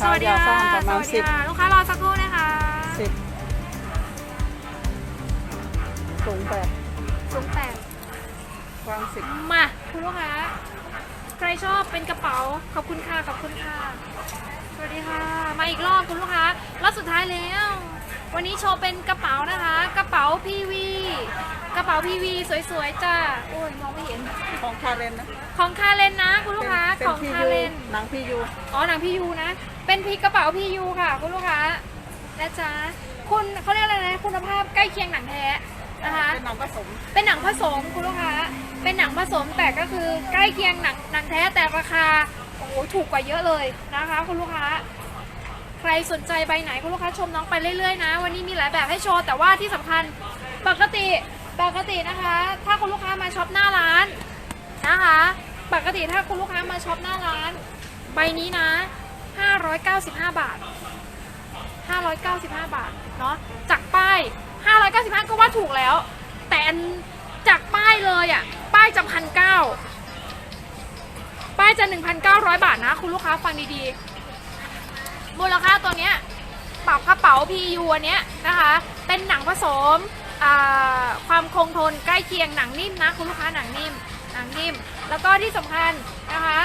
ถ้าลูกสค้าวัสดีอยากสร้าค่ะงประสมาณวัสดีสิบค่ะลูกค้ารอสักครู่นะคะสิบสูงแปดสูงแปดกว้างสิบมาคุณลูกค้าใครชอบเป็นกระเป๋าขอบคุณค่ะขอบคุณค่ะ สวัสดีค่ะ มาอีกรอบคุณลูกค้ารอบสุดท้ายแล้ว วันนี้โชว์เป็นกระเป๋านะคะ กระเป๋าพีวี กระเป๋าพีวีสวยๆจ้าโอ้ยมองไม่เห็น ของคาเรนนะของคาเลนนะคุณลูกค้าเป็นของพีคายูเลนหนังพียูอ๋อหนังพี่ยูนะ เป็นพีกระเป๋าพี่ยูค่ะ คุณลูกค้านะจ๊ะคุณเขาเรียกอะไรนะคุณภาพใกล้เคียงหนังแท้นะคะเป็นหนังผสม เป็นหนังผสมคุณลูกค้า เป็นหนังผสมแต่ก็คือใกล้เคียงหนังหนังแท้แต่ราคาโอ้โหถูกกว่าเยอะเลยนะคะ คุณลูกค้า ใครสนใจใบไหนคุณลูกค้าชมน้องไปเรื่อยๆนะ วันนี้มีหลายแบบให้โชว์แต่ว่าที่สำคัญปกติ ปกตินะคะ ถ้าคุณลูกค้ามาช็อปหน้าร้านนะคะ ปกติถ้าคุณลูกค้ามาช็อปหน้าร้าน ใบนี้นะ 595 บาท 595 บาทเนาะจากป้าย 595 ก็ว่าถูกแล้ว แต่อันจากป้ายเลยอะป้ายจะพันเก้าป้ายจะ 1,900 บาทนะ คุณลูกค้าฟังดีๆ มูลค่าตัวเนี้ยเป๋ากระเป๋า PU อันเนี้ยนะคะ เป็นหนังผสม ความคงทนใกล้เคียงหนังนิ่มนะคุณลูกค้าหนังนิ่มหนังนิ่ม แล้วก็ที่สำคัญนะคะ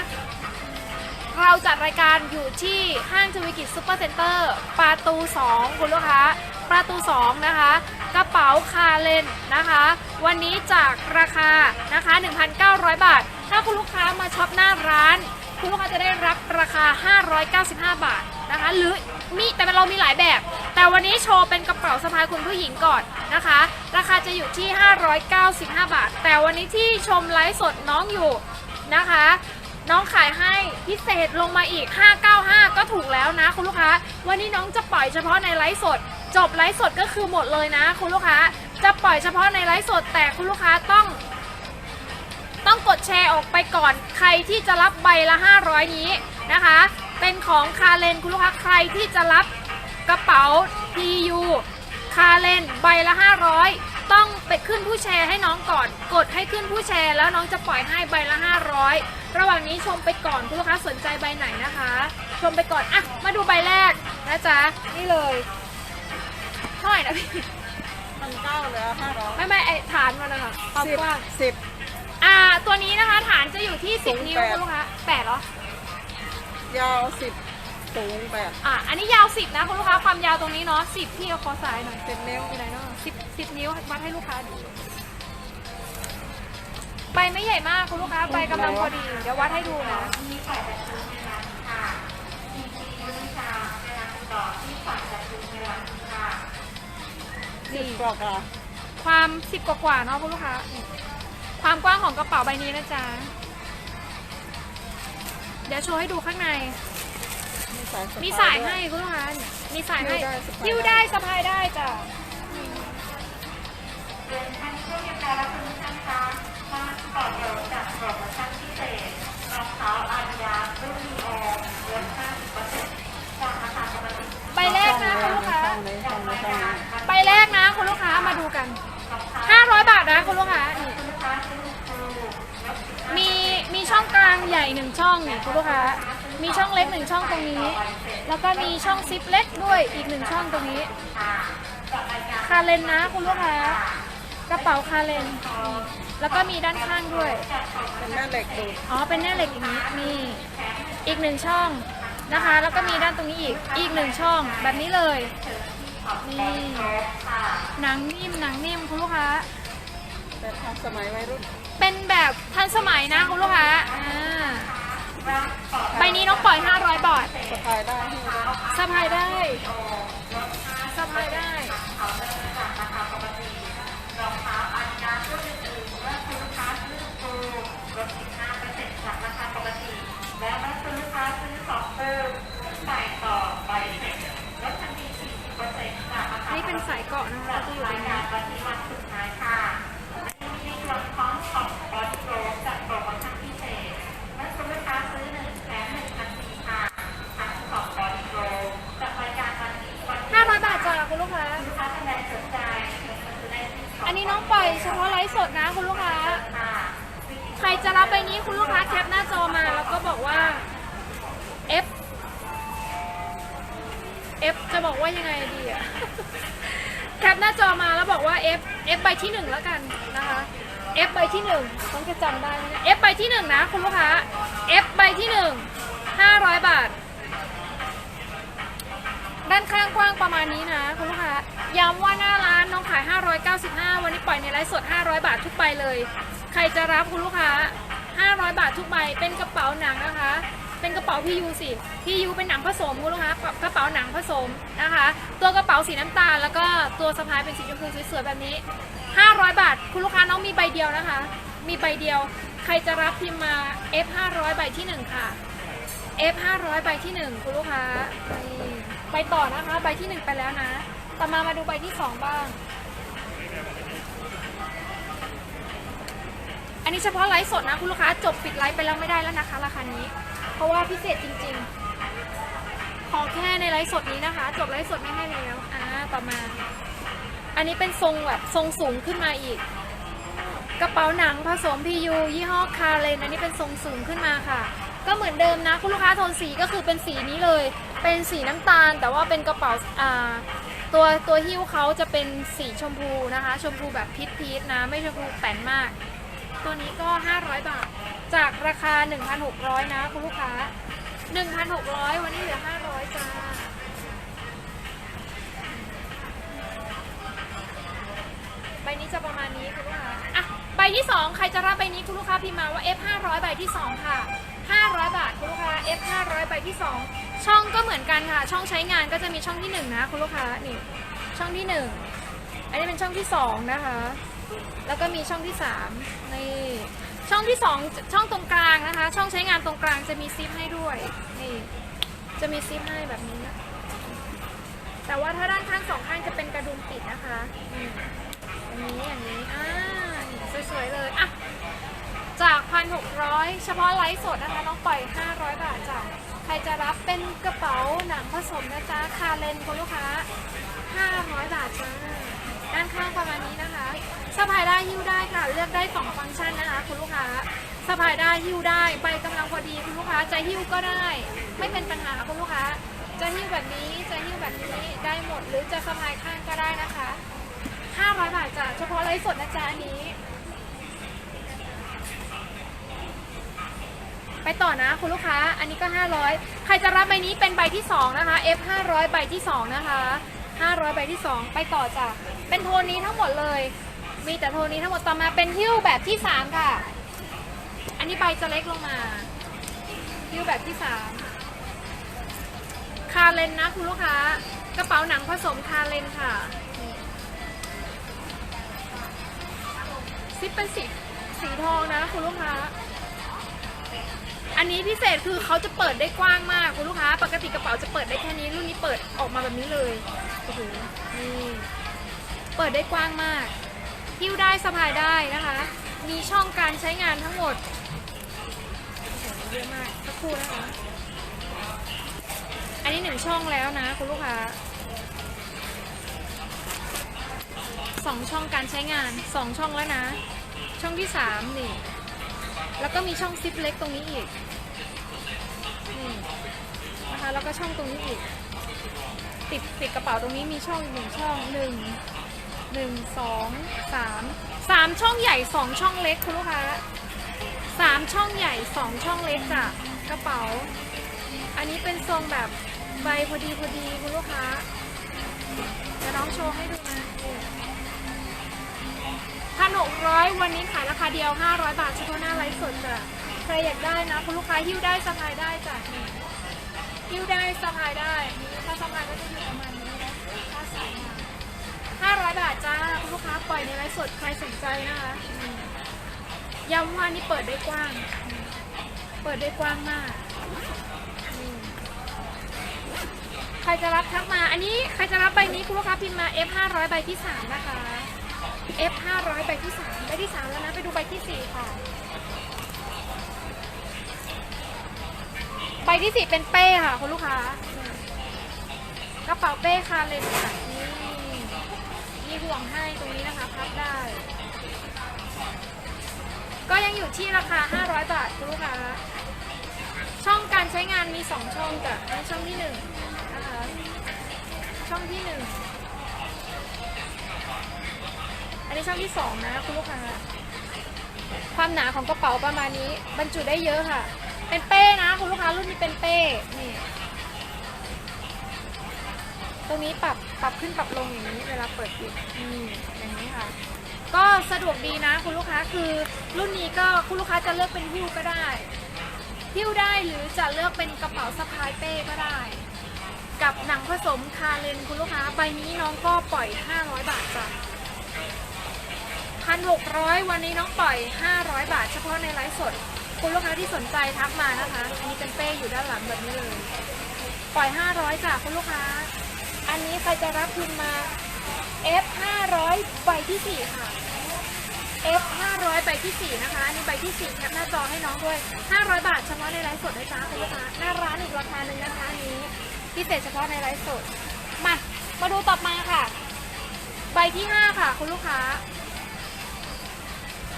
เราจัดรายการอยู่ที่ห้างทวีกิจซูเปอร์เซ็นเตอร์ประตู 2 คุณลูกค้าประตู 2 นะคะ กระเป๋าคาเลนนะคะ วันนี้จากราคานะคะ 1,900 บาท ถ้าคุณลูกค้ามาช็อปหน้าร้าน คุณลูกค้าจะได้รับราคา 595 บาทนะคะ หรือมีแต่เรามีหลายแบบ แต่วันนี้โชว์เป็นกระเป๋าสะพายคุณผู้หญิงก่อนนะคะ ราคาจะอยู่ที่ 595 บาท แต่วันนี้ที่ชมไลฟ์สดน้องอยู่นะคะ น้องขายให้พิเศษลงมาอีก 595 ก็ถูกแล้วนะคุณลูกค้า วันนี้น้องจะปล่อยเฉพาะในไลฟ์สด จบไลฟ์สดก็คือหมดเลยนะคุณลูกค้า จะปล่อยเฉพาะในไลฟ์สด แต่คุณลูกค้าต้อง ต้องกดแชร์ออกไปก่อน ใครที่จะรับใบละ 500 นี้นะคะ เป็นของคาเลนคุณลูกค้าใครที่จะรับ กระเป๋า PU คาเลนใบละ 500 ต้องไปขึ้นผู้แชร์ให้น้องก่อน กดให้ขึ้นผู้แชร์แล้วน้องจะปล่อยให้ใบละ 500 ระหว่างนี้ชมไปก่อนคุณลูกค้าสนใจใบไหนนะคะ ชมไปก่อนอะมาดูใบแรกนะจ๊ะนี่เลยเท่าไหร่นะพี่พันเก้าเลยห้าร้อยไม่ไม่ไอฐานมันนะคะความสิบกว้างสิบอ่าตัวนี้นะคะฐานจะอยู่ที่สูง10 นิ้วแปดคุณลูกค้าแปดเหรอ ยาวสิบ สูงแปดอ่าอันนี้ยาว 10 นะคุณลูกค้า ความยาวตรงนี้เนาะ10พี่เอาคอสายหน่อยสิบนิ้วอยู่ไหนเนาะ10 10 นิ้ววัดให้ลูกค้าดูใบไม่ใหญ่มากคุณลูกค้าใบกำลังพอดี เดี๋ยววัดให้ดูนะสิบกว่ากว่าความ10กว่าๆเนาะคุณลูกค้านี่ความกว้างของกระเป๋าใบนี้นะจ๊ะ เดี๋ยวโชว์ให้ดูข้างในมี สายสะพมีสายด้วให้คุณลูกค้ามีสายให้หิ้วได้สะพายได้หิ้วได้สะพายได้จ้ะใบแรกนะคุณลูกค้าช่องนี้ช่องนี้ช่องนี้ใบแรกนะคุณลูกค้ามาดูกัน 500 บาทนะคุณลูกค้านี่มีมีช่องกลางใหญ่หนึ่งช่องนี่คุณลูกค้า มีช่องเล็กหนึ่งช่องตรงนี้ แล้วก็มีช่องซิปเล็กด้วยอีกหนึ่งช่องตรงนี้ คาเลนนะคุณลูกค้ากระเป๋าคาเลนนี่แล้วก็มีด้านข้างด้วย เป็นแม่เหล็กดูดอ๋อ เป็นแน่เหล็กอย่างนี้มีอีกหนึ่งช่องนะคะ แล้วก็มีด้านตรงนี้อีก อีกหนึ่งช่องแบบนี้เลย นี่หนังนิ่มหนังนิ่มคุณลูกค้าแต่ทันสมัยวัยรุ่น เป็นแบบทันสมัยนะคุณลูกค้าอ่า ใบนี้น้องปล่อย 500 บาทสะพายได้หิ้วได้สะพายได้สะพายได้ บอกว่ายังไงดีอะ แคปหน้าจอมาแล้วบอกว่า F F ใบที่หนึ่งแล้วกันนะคะ F ใบที่หนึ่งต้องจะจำได้ไหมเนี่ย F ใบที่หนึ่งนะคุณลูกค้า F ใบที่หนึ่งห้าร้อยบาท ด้านข้างกว้างประมาณนี้นะคุณลูกค้า ย้ำว่าหน้าร้านน้องขาย 595 วันนี้ปล่อยในไลฟ์สด 500 บาททุกใบเลย ใครจะรับคุณลูกค้า 500 บาททุกใบ เป็นกระเป๋าหนังนะคะ เป็นกระเป๋าพี่ยูสิพี่ยูเป็นหนังผสมคุณลูกค้ากระเป๋าหนังผสมนะคะ ตัวกระเป๋าสีน้ำตาล แล้วก็ตัวสะพายเป็นสีชมพูสวยๆแบบนี้ 500 บาท คุณลูกค้าน้องมีใบเดียวนะคะ มีใบเดียว ใครจะรับพิมพ์มา F 500ใบที่หนึ่งค่ะ F 500ใบที่หนึ่งคุณลูกค้านี่ไปต่อนะคะ ใบที่หนึ่งไปแล้วนะต่อมามาดูใบที่สองบ้าง อันนี้เฉพาะไลฟ์สดนะคุณลูกค้าจบปิดไลฟ์ไปแล้วไม่ได้แล้วนะคะ ราคานี้ เพราะว่าพิเศษจริงๆ ขอแค่ในไลฟ์สดนี้นะคะ จบไลฟ์สดไม่ให้แล้วอ่าต่อมา อันนี้เป็นทรงแบบทรงสูงขึ้นมาอีก กระเป๋าหนังผสมพียูยี่ห้อคาเลนอันนี้เป็นทรงสูงขึ้นมาค่ะ ก็เหมือนเดิมนะ คุณลูกค้าโทนสีก็คือเป็นสีนี้เลย เป็นสีน้ำตาล แต่ว่าเป็นกระเป๋าอ่าตัวตัวหิ้วเขาจะเป็นสีชมพูนะคะ ชมพูแบบพีชพีชนะ ไม่ชมพูแป้นมาก ตัวนี้ก็ 500 บาท จากราคา 1,600 นะคุณลูกค้า 1,600 วันนี้เหลือ 500 จ้า ใบนี้จะประมาณนี้คุณลูกค้า อะ ใบที่ 2 ใครจะรับใบนี้คุณลูกค้าพิมพ์มาว่า F 500ใบที่ 2 ค่ะ 500 บาทคุณลูกค้า F 500ใบที่ 2 ช่องก็เหมือนกันค่ะ ช่องใช้งานก็จะมีช่องที่ 1 นะคุณลูกค้า นี่ ช่องที่ 1 อันนี้เป็นช่องที่ 2 นะคะ แล้วก็มีช่องที่ 3 นี่ ช่องที่2ช่องตรงกลางนะคะ ช่องใช้งานตรงกลางจะมีซิปให้ด้วยนี่จะมีซิปให้แบบนี้แต่ว่าถ้าด้านข้างสองข้างจะเป็นกระดุมปิดนะคะอย่างนี้อย่างนี้อ่าสวยๆเลยอะจากพันหกร้อยเฉพาะไลฟ์สดนะคะน้องปล่อย500บาทจ้ะใครจะรับเป็นกระเป๋าหนังผสมนะจ๊ะคาเลนคุณลูกค้า500บาทจ้าด้านข้างประมาณนี้นะคะ สะพายได้หิ้วได้ค่ะ เลือกได้สองฟังก์ชันนะคะ คุณลูกค้าสะพายได้หิ้วได้ใบกำลังพอดีคุณลูกค้าจะหิ้วก็ได้ ไม่เป็นปัญหาคุณลูกค้า จะหิ้วแบบนี้จะหิ้วแบบนี้ได้หมดหรือจะสะพายข้างก็ได้นะคะ 500 บาทจ้ะเฉพาะไลฟ์สดนะจ๊ะอันนี้ ไปต่อนะคุณลูกค้า อันนี้ก็ 500 ใครจะรับใบนี้เป็นใบที่ 2 นะคะ F 500ใบที่ 2 นะคะ 500ใบที่ 2 ไปต่อจ้ะเป็นโทนนี้ทั้งหมดเลย มีแต่โทนนี้ทั้งหมดต่อมาเป็นหิ้วแบบที่3ค่ะ อันนี้ใบจะเล็กลงมา หิ้วแบบที่3คาเลนนะคุณลูกค้ากระเป๋าหนังผสมคาเลนค่ะนี่ซิปเป็นสีสีทองนะคุณลูกค้า อันนี้พิเศษคือเขาจะเปิดได้กว้างมากคุณลูกค้า ปกติกระเป๋าจะเปิดได้แค่นี้รุ่นนี้เปิดออกมาแบบนี้เลยโอ้โหนี่เปิดได้กว้างมาก หิ้วได้สะพายได้นะคะ มีช่องการใช้งานทั้งหมดเยอะมากสักครู่นะคะ อันนี้หนึ่งช่องแล้วนะคุณลูกค้าสองช่องการใช้งานสองช่องแล้วนะ ช่องที่สามนี่ แล้วก็มีช่องซิปเล็กตรงนี้อีกนี่นะคะแล้วก็ช่องตรงนี้อีก ติดติดกระเป๋าตรงนี้มีช่องอีกหนึ่งช่องหนึ่ง หนึ่งสองสามสามช่องใหญ่สองช่องเล็กคุณลูกค้าสามช่องใหญ่สองช่องเล็กจ้ะกระเป๋า อันนี้เป็นทรงแบบใบพอดีพอดีคุณลูกค้าเดี๋ยวน้องโชว์ให้ดูนะพันหกร้อยวันนี้ขายราคาเดียว500บาทเฉพาะหน้าไลฟ์สดจ้ะใครอยากได้นะคุณลูกค้าหิ้วได้สะพายได้จ้ะหิ้วได้สะพายได้นี่ถ้าสะพายก็จะอยู่ประมาณ 500 บาทจ้าคุณลูกค้าปล่อยในไลฟ์สดใครสนใจนะคะย้ำว่านี่เปิดได้กว้าง เปิดได้กว้างมาก ใครจะรับทักมา อันนี้ใครจะรับใบนี้คุณลูกค้าพิมพ์มา F 500ใบที่ 3 นะคะ F 500ใบที่ 3 ใบที่ 3 แล้วนะ ไปดูใบที่ 4 ค่ะ ใบที่ 4 เป็นเป้ค่ะคุณลูกค้ากระเป๋าเป้คาเลยค่ะ ห่วงให้ตรงนี้นะคะพับได้ ก็ยังอยู่ที่ราคา 500 บาทคุณลูกค้าช่องการใช้งานมี 2 ช่องจ้ะอันนี้ช่องที่1นะคะช่องที่หนึ่งอันนี้ช่องที่สองนะคุณลูกค้าความหนาของกระเป๋าประมาณนี้ บรรจุได้เยอะค่ะ เป็นเป้นะคุณลูกค้ารุ่นนี้เป็นเป้นี่ ตรงนี้ปรับปรับขึ้นปรับลงอย่างนี้เวลาเปิดปิดนี่อย่างนี้ค่ะ ก็สะดวกดีนะคุณลูกค้าคือรุ่นนี้ก็คุณลูกค้าจะเลือกเป็นหิ้วก็ได้หิ้วได้หรือจะเลือกเป็นกระเป๋าสะพายเป้ก็ได้ กับหนังผสมคาเลนคุณลูกค้าใบนี้น้องก็ปล่อย 500 บาทจ้ะพันหกร้อยวันนี้น้องปล่อย 500 บาท เฉพาะในไลฟ์สด คุณลูกค้าที่สนใจทักมานะคะอันนี้เป็นเป้อยู่ด้านหลังแบบนี้เลย ปล่อย 500จ้ะคุณลูกค้า อันนี้ใครจะรับพิมพ์มา F 500ใบที่ 4 ค่ะ F 500ใบที่ 4 นะคะ อันนี้ใบที่ 4 แคปหน้าจอให้น้องด้วย 500 บาทเฉพาะในไลฟ์สดนะจ๊ะคุณลูกค้าหน้าร้านอีกราคาหนึ่งนะคะอันนี้พิเศษเฉพาะในไลฟ์สด มา มาดูต่อมาค่ะ ใบที่ 5 ค่ะ คุณลูกค้า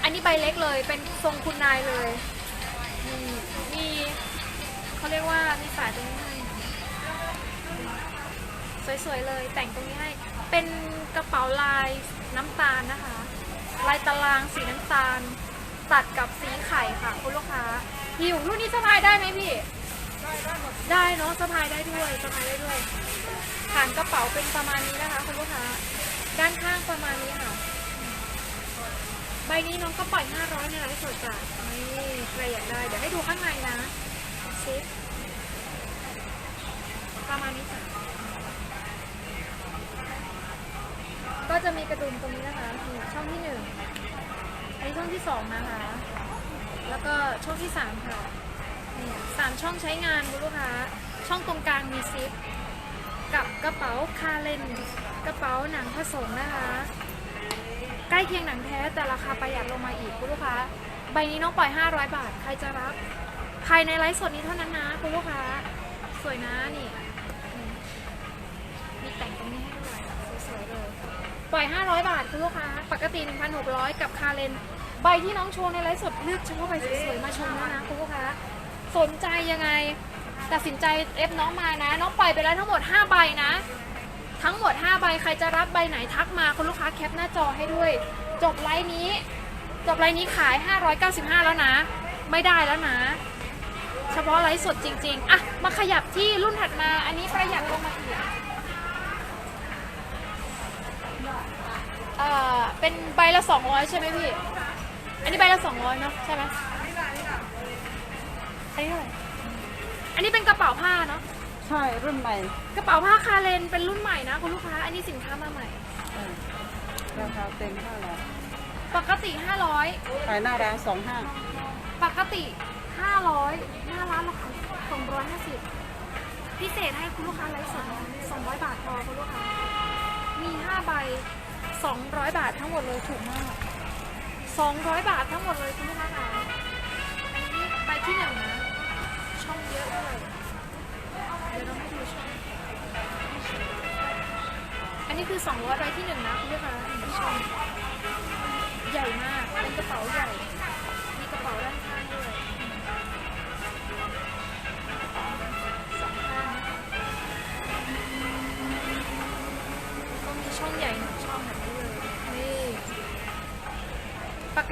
อันนี้ใบเล็กเลย เป็นทรงคุณนายเลย มีเขาเรียกว่ามีสายตรงนี้ สวยๆเลย แต่งตรงนี้ให้ เป็นกระเป๋าลายน้ำตาลนะคะ ลายตารางสีน้ำตาล ตัดกับสีไข่ค่ะ คุณลูกค้าหิวรุ่นนี้สะพายได้ไหมพี่ได้หมดได้เนาะสะพายได้ด้วยสะพายได้ด้วยฐานกระเป๋าเป็นประมาณนี้นะคะคุณลูกค้าด้านข้างประมาณนี้ค่ะ ใบนี้น้องก็ปล่อย 500ในไลฟ์สดจ้ะนี่ใครอยากได้เดี๋ยวให้ดูข้างในนะซิประมาณนี้จ้ะ ก็จะมีกระดุมตรงนี้นะคะนี่ช่องที่หนึ่งอันนี้ช่องที่สองนะคะ แล้วก็ช่องที่สามค่ะนี่สามช่องใช้งานคุณลูกค้า ช่องตรงกลางมีซิป กับกระเป๋าคาเลนกระเป๋าหนังผสมนะคะ ใกล้เคียงหนังแท้แต่ราคาประหยัดลงมาอีกคุณลูกค้า ใบนี้น้องปล่อย 500 บาท ใครจะรับ ภายในไลฟ์สดนี้เท่านั้นนะคุณลูกค้า สวยนะนี่นี่มีแต่งตรงนี้ให้ด้วยสวยๆเลย ปล่อย 500 บาทคุณลูกค้า ปกติ 1,600 กับคาเลน ใบที่น้องโชว์ในไลฟ์สดเลือกเฉพาะใบสวยๆมาชมด้วนะคุณลูกค้า สนใจยังไง ตัดสินใจเอฟน้องมานะ น้องปล่อยไปแล้วทั้งหมด 5 ใบนะ ทั้งหมด 5 ใบใครจะรับใบไหนทักมาคุณลูกค้าแคปหน้าจอให้ด้วย จบไลน์นี้ จบไลน์นี้ขาย 595 แล้วนะ ไม่ได้แล้วนะ เฉพาะไลฟ์สดจริง ๆ อะ มาขยับที่รุ่นถัดมา อันนี้ประหยัดลงมาอีก เอ่อเป็นใบละ200ใช่ไหมพี่ อันนี้ใบละ200เนอะใช่ไหมอันนี้เท่าไหร่อันนี้เป็นกระเป๋าผ้าเนาะ ใช่รุ่นใหม่กระเป๋าผ้าคาเลนเป็นรุ่นใหม่นะคุณลูกค้า อันนี้สินค้ามาใหม่ เออราคาเต็มเท่าไหร่ปกติ 500 ขายหน้าร้านสองห้าปกติ 500 หน้าร้านเราขาย250 พิเศษให้คุณลูกค้าไลฟ์สดนะ200 บาทพอคุณลูกค้า มี 5 ใบ 200 บาททั้งหมดเลยถูกมาก 200 บาททั้งหมดเลยคุณลูกค้าค่ะอันนี้ใบที่หนึ่งนะ ช่องเยอะเลยเดี๋ยวเราให้ดูช่อง อันนี้คือ 200ใบที่หนึ่งนะคุณลูกค้าที่ช่อง ใหญ่มาก เป็นกระเป๋าใหญ่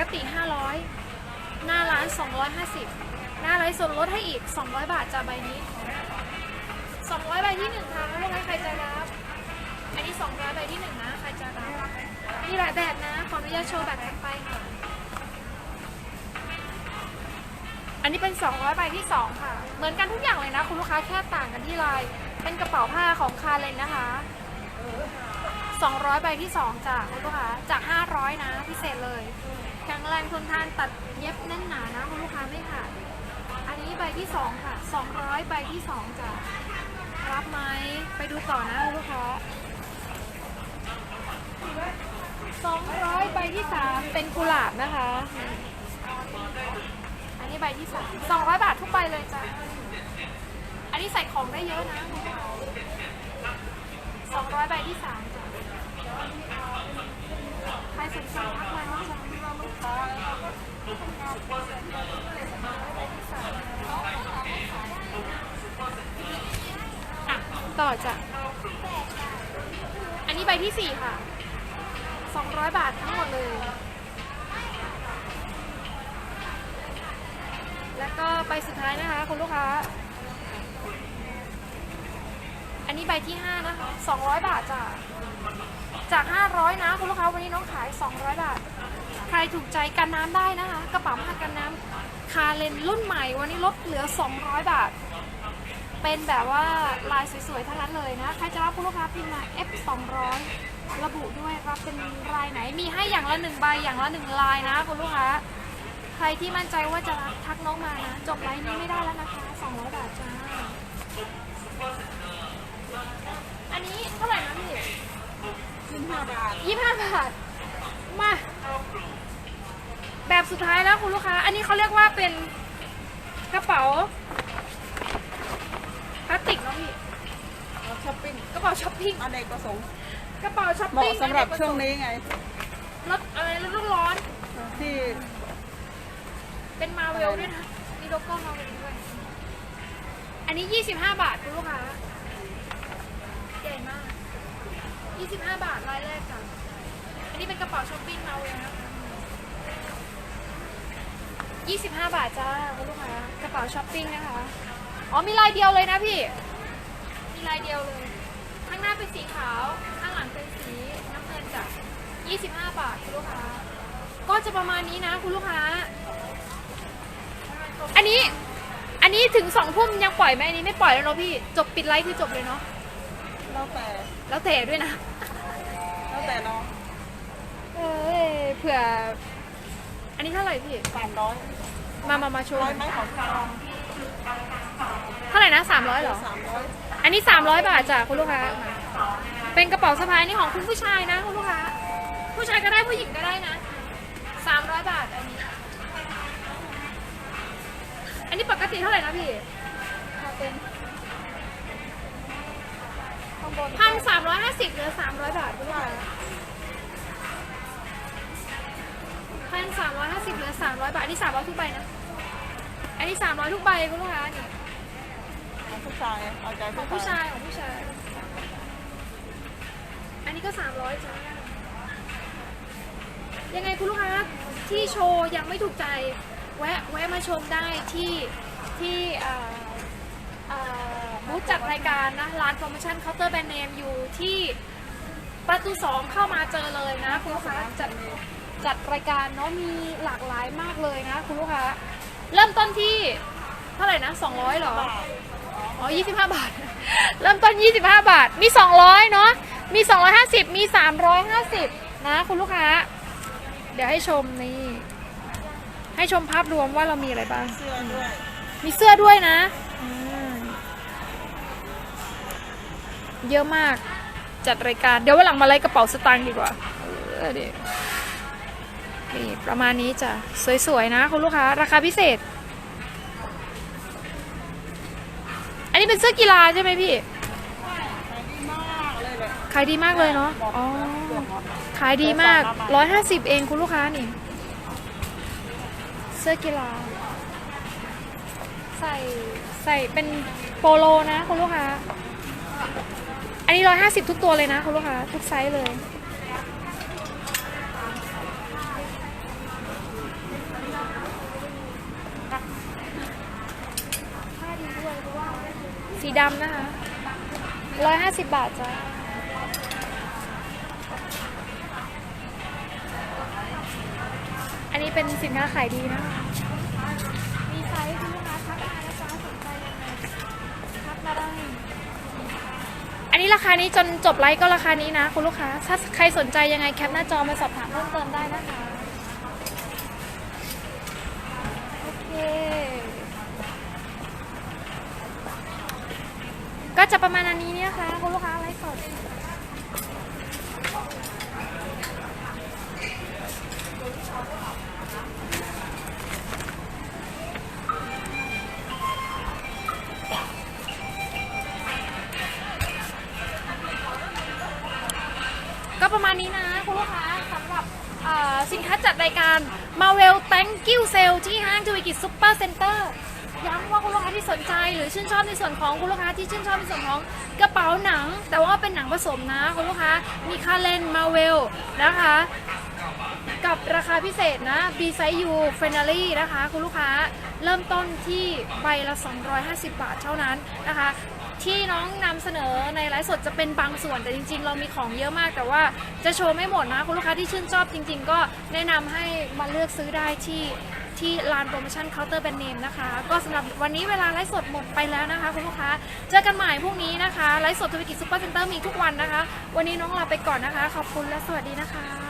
กติ 500 หน้าร้าน 250 หน้าไลฟ์สดลดให้อีก 200 บาทจากใบนี้ 200 ใบที่หนึ่งค่ะลูกค้าใครจะรับ อันนี้ 200 ใบที่หนึ่งนะ ใครจะรับมีหลายแบบนะ ขออนุญาตโชว์แบบถัดไปค่ะอันนี้เป็น 200 ใบที่ 2 ค่ะ เหมือนกันทุกอย่างเลยนะ คุณลูกค้าแค่ต่างกันที่ลาย เป็นกระเป๋าผ้าของคาเลนนะคะ 200 ใบที่ 2จ้ะคุณลูกค้าจาก 500 นะ พิเศษเลย แข็งแรงทนทานตัดเย็บแน่นหนานะคุณลูกค้าไม่ขาดอันนี้ใบที่2ค่ะ200ใบที่2จ้ะรับไหมไปดูต่อนะลูกค้า200ใบที่3เป็นกุหลาบนะคะ อันนี้ใบที่3 200บาททุกใบเลยจ้ะอันนี้ใส่ของได้เยอะนะ200ใบที่3จ้ะใครสนใจทักมานะจ๊ะใบที่สาม อะ ต่อจ้ะนี้ใบที่สี่ค่ะ 200 บาททั้งหมดเลย แล้วก็ใบสุดท้ายนะคะคุณลูกค้า อันนี้ใบที่5นะคะ200 บาทจ้ะจาก 500 นะ คุณลูกค้าวันนี้น้องขาย 200 บาท ใครถูกใจกันน้ำได้นะคะ กระเป๋าผ้ากันน้ำคาเลนรุ่นใหม่ วันนี้ลดเหลือ 200 บาท เป็นแบบว่าลายสวยๆทั้งนั้นเลยนะ ใครจะรับคุณลูกค้าพิมพ์มา F 200ระบุด้วยรับเป็นลายไหน มีให้อย่างละหนึ่งใบอย่างละหนึ่งลายนะคุณลูกค้า ใครที่มั่นใจว่าจะรับทักน้องมานะ จบไลน์นี้ไม่ได้แล้วนะคะ 200 บาทจ้า อันนี้เท่าไหร่นะพี่ ยี่สิบห้าบาทยี่ห้าบาทมา แบบสุดท้ายแล้วคุณลูกค้า อันนี้เขาเรียกว่าเป็นกระเป๋าพลาสติกเนาะพี่เราช้อปปิ้งกระเป๋าช้อปปิ้ง อเนกประสงค์กระเป๋าช้อปเหมาะปิ้งสำหรับช่วงนี้ไง รถอะไรรถร้อน ที่เป็นมาเวลด้วยนะ มีโลโก้มาเวลด้วย อันนี้ 25 บาทคุณลูกค้า ใหญ่มาก 25 บาทรายแรกจ้ะอันนี้เป็นกระเป๋าช้อปปิ้งมาเวลนะคะ 25 บาทจ้าคุณลูกค้ากระเป๋าช้อปปิ้งนะคะ อ๋อมีลายเดียวเลยนะพี่ มีลายเดียวเลย ข้างหน้าเป็นสีขาว ข้างหลังเป็นสีน้ำเงินจ้ะ25 บาทคุณลูกค้า ก็จะประมาณนี้นะคุณลูกค้า อันนี้ อันนี้ถึงสองทุ่มยังปล่อยไหมอันนี้ไม่ปล่อยแล้วเนาะพี่ จบปิดไลฟ์คือจบเลยเนาะ แล้วแต่แล้วแต่ด้วยนะ แล้วแต่น้องเอ้ยเผื่อ อันนี้เท่าไหร่พี่ สามร้อย มามามาโชว์ร้อยไหมของเราเท่าไหร่นะสามร้อยเหรอสามร้อยอันนี้300บาทจ้ะคุณลูกค้า เป็นกระเป๋าสะพายนี่ของคุณผู้ชายนะคุณลูกค้า ผู้ชายก็ได้ผู้หญิงก็ได้นะ300บาทอันนี้ อันนี้ปกติเท่าไหร่นะพี่ถ้าเป็นข้างบนพันสามร้อยห้าสิบเหลือสามร้อยบาทคุณลูกค้าพันสามร้อยห้า สิบเหลือสามร้อยบาทอันนี้สามร้อยทุกใบนะ อันนี้สามร้อยทุกใบคุณลูกค้านี่ของผู้ชายเอาใจของผู้ชายของผู้ชาย อันนี้ก็สามร้อยจ้ายังไงคุณลูกค้าที่โชว์ยังไม่ถูกใจ แวะแวะมาชมได้ที่ที่เอ่อเอ่อบูธจัดรายการนะร้านโปรโมชั่นเคาน์เตอร์แบรนด์เนมอยู่ที่ประตูสองเข้ามาเจอเลยนะคุณลูกค้าจัด จัดรายการเนาะมีหลากหลายมากเลยนะคุณลูกค้าเริ่มต้นที่เท่าไหร่นะ200เหรออ๋อ25 บาท เริ่มต้น 25 บาท มี 200 เนาะ มี 250 มี 350 นะ คุณลูกค้า เดี๋ยวให้ชมนี่ ให้ชมภาพรวมว่าเรามีอะไรบ้างเสื้อด้วยมีเสื้อด้วยนะอืมเยอะมาก จัดรายการ เดี๋ยววันหลังมาไล่กระเป๋าสตางค์ดีกว่า เออเดี๋ยว นี่ประมาณนี้จ้ะ สวย ๆ นะคุณลูกค้า ราคาพิเศษ อันนี้เป็นเสื้อกีฬาใช่ไหมพี่ขายดีมากเลยแหละขายดีมากเลยเนาะอ๋อขายดีมาก 150 เองคุณลูกค้านี่ เสื้อกีฬา ใส่ใส่เป็นโปโลนะคุณลูกค้า อันนี้ 150 ทุกตัวเลยนะคุณลูกค้า ทุกไซส์เลย ผ้าดีด้วยเพราะว่าสี ดำนะคะ150บาทจ้าอันนี้เป็นสินค้าขายดีนะคะมีไซส์คุณลูกค้าทักมานะจ๊ะสนใจยังไงทักมาได้อันนี้ราคานี้จนจบไลฟ์ก็ราคานี้นะคุณลูกค้า ถ้าใครสนใจยังไงแคปหน้าจอมาสอบถามเพิ่มเติมได้นะคะ โอเค ก็จะประมาณนี้เนี่ยนะคะคุณลูกค้าไลฟ์สดก็ประมาณนี้นะคุณลูกค้าสำหรับเอ่อสินค้าจัดรายการ Marvel Thank You Sale ที่ห้างทวีกิจซุปเปอร์เซ็นเตอร์ ย้ำว่าคุณลูกค้าที่สนใจหรือชื่นชอบในส่วนของคุณลูกค้าที่ชื่นชอบในส่วนของกระเป๋าหนัง แต่ว่าเป็นหนังผสมนะคุณลูกค้ามีคาเลนมาเวลนะคะ กับราคาพิเศษนะ B Size U Finale นะคะ คุณลูกค้าเริ่มต้นที่ใบละ 250 บาทเท่านั้นนะคะที่น้องนำเสนอในไลฟ์สดจะเป็นบางส่วนแต่จริง ๆ เรามีของเยอะมาก แต่ว่าจะโชว์ไม่หมดนะ คุณลูกค้าที่ชื่นชอบจริง ๆ ก็แนะนำให้มาเลือกซื้อได้ที่ ที่ลานโปรโมชั่นเคาน์เตอร์แบรนด์เนมนะคะ ก็สำหรับวันนี้เวลาไลฟ์สดหมดไปแล้วนะคะคุณลูกค้า เจอกันใหม่พรุ่งนี้นะคะไลฟ์สดธุรกิจซุปเปอร์เซ็นเตอร์มีทุกวันนะคะ วันนี้น้องลาไปก่อนนะคะ ขอบคุณและสวัสดีนะคะ